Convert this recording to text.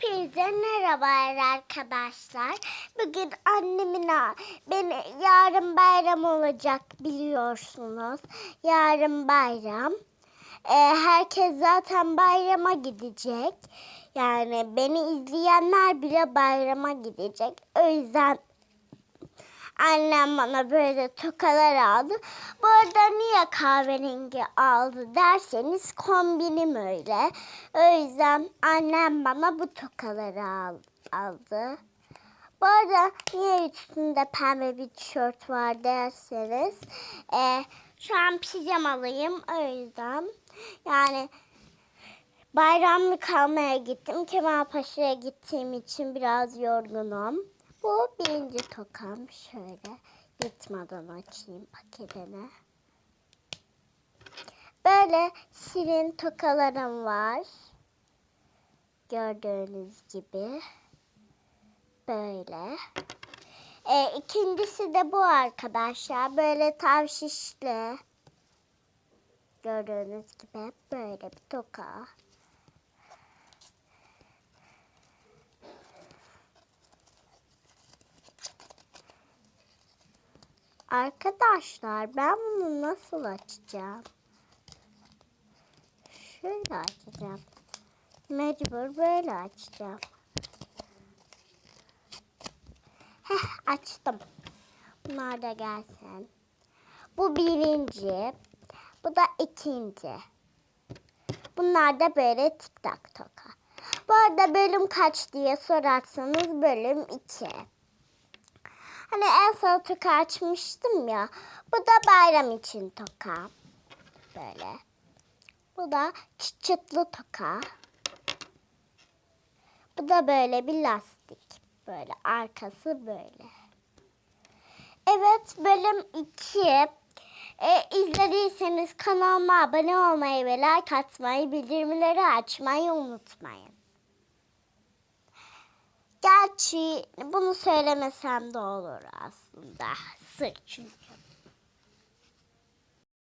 Hepinize merhaba arkadaşlar. Bugün annemin beni yarın bayram olacak biliyorsunuz. Yarın bayram. Ee, herkes zaten bayrama gidecek. Yani beni izleyenler bile bayrama gidecek. O yüzden Annem bana böyle tokalar aldı. Bu arada niye kahverengi aldı derseniz kombinim öyle. O yüzden annem bana bu tokaları al- aldı. Bu arada niye üstünde pembe bir tişört var derseniz e, şu an pijamalıyım o yüzden. Yani bayramlık almaya gittim. Kemalpaşa'ya gittiğim için biraz yorgunum. Bu birinci tokam. Şöyle yırtmadan açayım paketini. Böyle şirin tokalarım var. Gördüğünüz gibi. Böyle. E, ikincisi de bu arkadaşlar. Böyle tavşişli. Gördüğünüz gibi böyle bir toka. Arkadaşlar ben bunu nasıl açacağım? Şöyle açacağım. Mecbur böyle açacağım. Heh açtım. Bunlar da gelsin. Bu birinci. Bu da ikinci. Bunlar da böyle tik tak toka. Bu arada bölüm kaç diye sorarsanız bölüm 2. Hani en son toka açmıştım ya. Bu da bayram için toka. Böyle. Bu da çıt çıtlı toka. Bu da böyle bir lastik. Böyle arkası böyle. Evet bölüm 2. E, izlediyseniz kanalıma abone olmayı ve like atmayı, bildirimleri açmayı unutmayın. Gerçi bunu söylemesem de olur aslında. Sır çünkü.